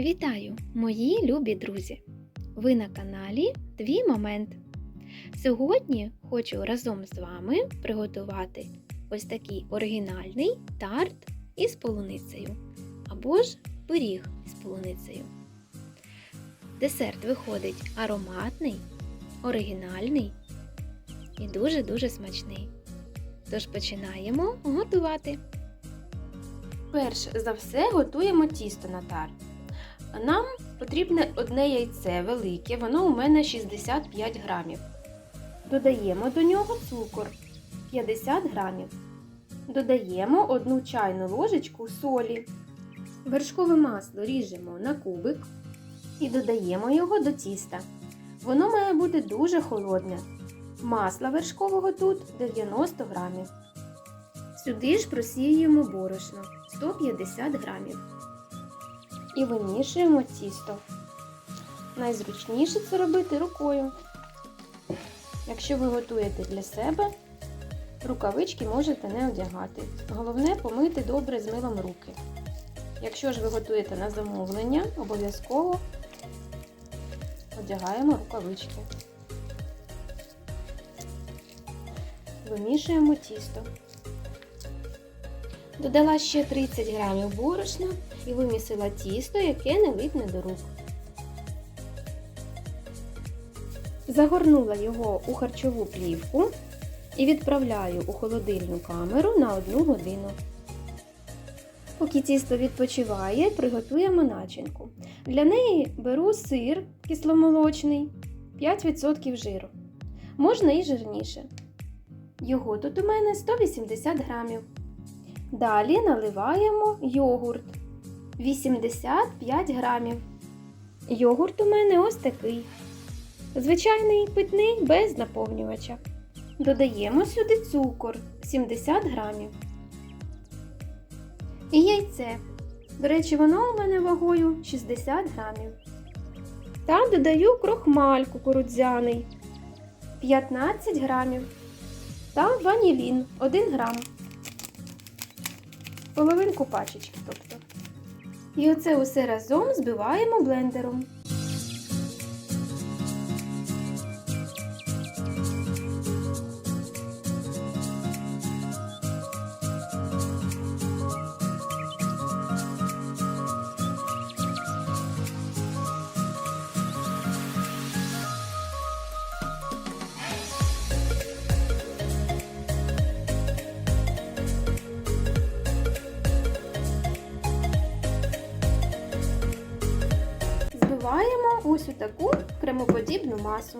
Вітаю, мої любі друзі! Ви на каналі Твій Момент. Сьогодні хочу разом з вами приготувати ось такий оригінальний тарт із полуницею або ж пиріг із полуницею. Десерт виходить ароматний, оригінальний і дуже-дуже смачний. Тож починаємо готувати. Перш за все готуємо тісто на тарт. Нам потрібне одне яйце велике, воно у мене 65 грамів. Додаємо до нього цукор 50 грамів. Додаємо одну чайну ложечку солі. Вершкове масло ріжемо на кубик і додаємо його до тіста. Воно має бути дуже холодне. Масла вершкового тут 90 грамів. Сюди ж просіюємо борошно 150 грамів і вимішуємо тісто. Найзручніше це робити рукою. Якщо ви готуєте для себе, рукавички можете не одягати. Головне помити добре з милом руки. Якщо ж ви готуєте на замовлення, обов'язково одягаємо рукавички. Вимішуємо тісто. Додала ще 30 грамів борошна і вимісила тісто, яке не липне до рук. Загорнула його у харчову плівку і відправляю у холодильну камеру на 1 годину. Поки тісто відпочиває, приготуємо начинку. Для неї беру сир кисломолочний 5% жиру. Можна і жирніше. Його тут у мене 180 грамів. Далі наливаємо йогурт 85 грамів. Йогурт у мене ось такий. Звичайний питний без наповнювача. Додаємо сюди цукор 70 грамів. І яйце. До речі, воно у мене вагою 60 грамів. Та додаю крохмаль кукурудзяний 15 грамів. Та ванілін 1 грам половинку пачечки, тобто. І оце усе разом збиваємо блендером. Таку кремоподібну масу.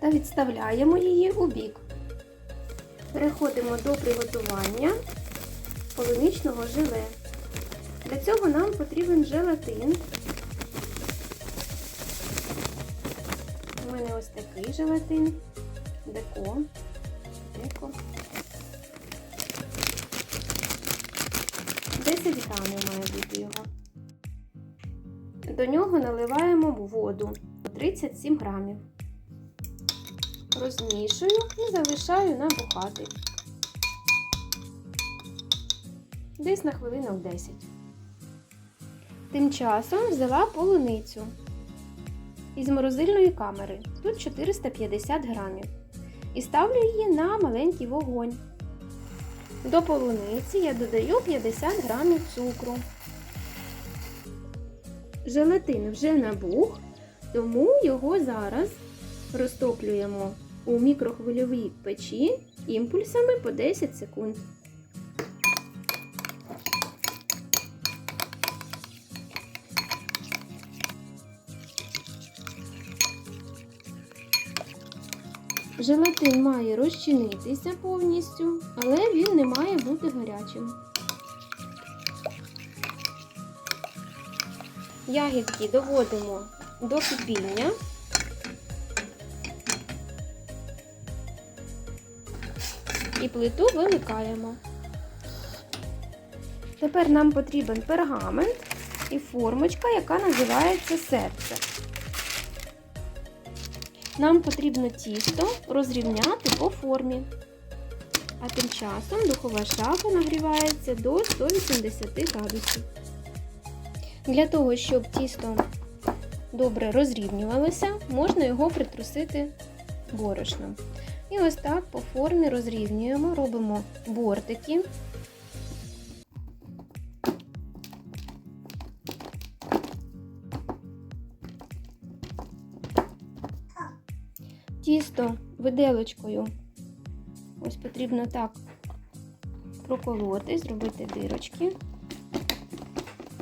Та відставляємо її у бік. Переходимо до приготування полуничного желе. Для цього нам потрібен желатин. У мене ось такий желатин, деко, деко. 10 грамів має бути його. До нього наливаємо воду 37 грамів. Розмішую і залишаю набухати. Десь на хвилинок 10. Тим часом взяла полуницю із морозильної камери. Тут 450 грамів. І ставлю її на маленький вогонь. До полуниці я додаю 50 грамів цукру. Желатин вже набух, тому його зараз розтоплюємо у мікрохвильовій печі імпульсами по 10 секунд. Желатин має розчинитися повністю, але він не має бути гарячим. Ягідки доводимо до кипіння. І плиту вимикаємо. Тепер нам потрібен пергамент і формочка, яка називається серце. Нам потрібно тісто розрівняти по формі. А тим часом духова шафа нагрівається до 180 градусів. Для того, щоб тісто добре розрівнювалося, можна його притрусити борошном. І ось так по формі розрівнюємо, робимо бортики. Тісто виделочкою ось потрібно так проколоти, зробити дирочки,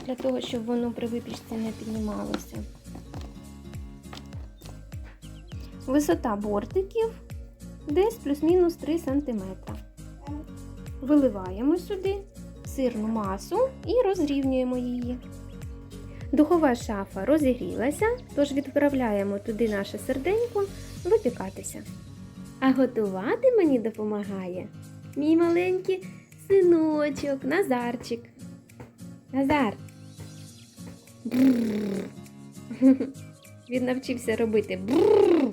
для того, щоб воно при випічці не піднімалося. Висота бортиків десь плюс-мінус 3 см. Виливаємо сюди сирну масу і розрівнюємо її. Духова шафа розігрілася, тож відправляємо туди наше серденько випікатися. А готувати мені допомагає мій маленький синочок Назарчик. Назар. Він навчився робити бррр.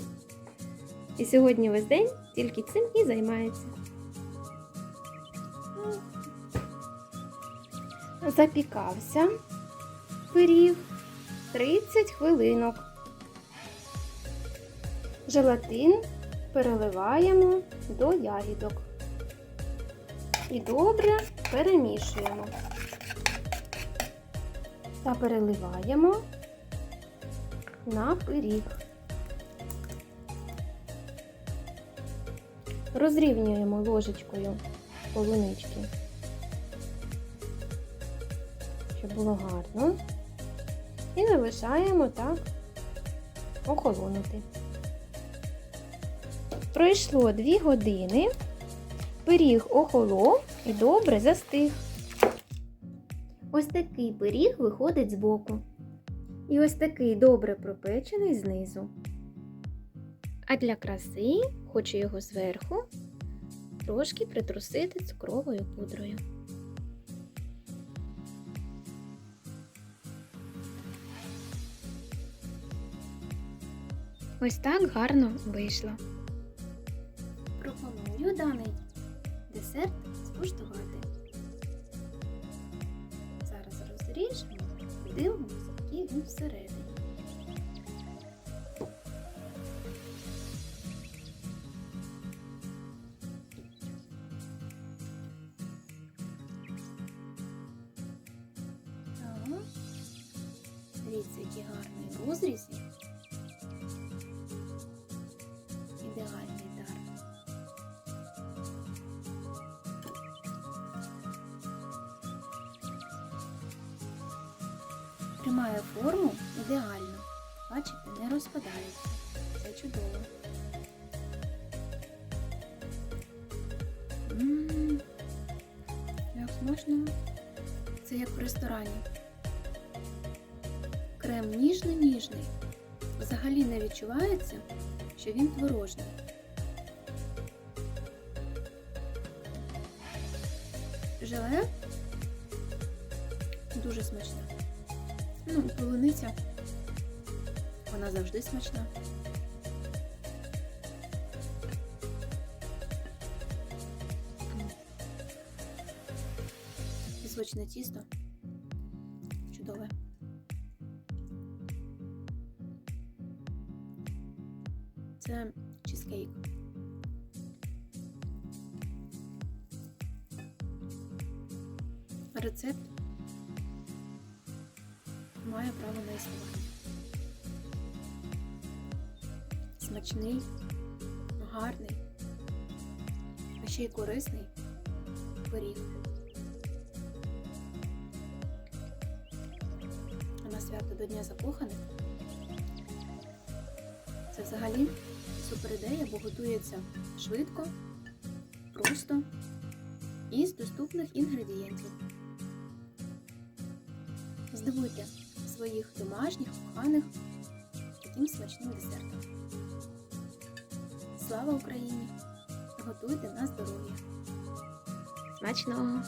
І сьогодні весь день тільки цим і займається. Запікався пиріг 30 хвилинок. Желатин переливаємо до ягідок і добре перемішуємо та переливаємо на пиріг. Розрівнюємо ложечкою полунички, щоб було гарно, і залишаємо так охолонути. Пройшло 2 години, пиріг охолов і добре застиг. Ось такий пиріг виходить збоку. І ось такий добре пропечений знизу. А для краси хочу його зверху трошки притрусити цукровою пудрою. Ось так гарно вийшло. Пропоную даний десерт скуштувати. І дивимося, який він всередині. Дивіться, який гарний розріз. Тримає форму ідеально. Бачите, не розпадається. Це чудово. Як смачно. Це як в ресторані. Крем ніжний-ніжний. Взагалі не відчувається, що він творожний. Желе дуже смачне. Ну, полуниця. Вона завжди смачна. Пісочне тісто. Чудове. Це чизкейк. Рецепт має право на існування. Смачний, гарний, а ще й корисний пиріг. А на свято до Дня закоханих це взагалі супер ідея, бо готується швидко, просто і з доступних інгредієнтів. Здивуйте своїх домашніх, коханих таким смачним десертом. Слава Україні! Готуйте на здоров'я! Смачного!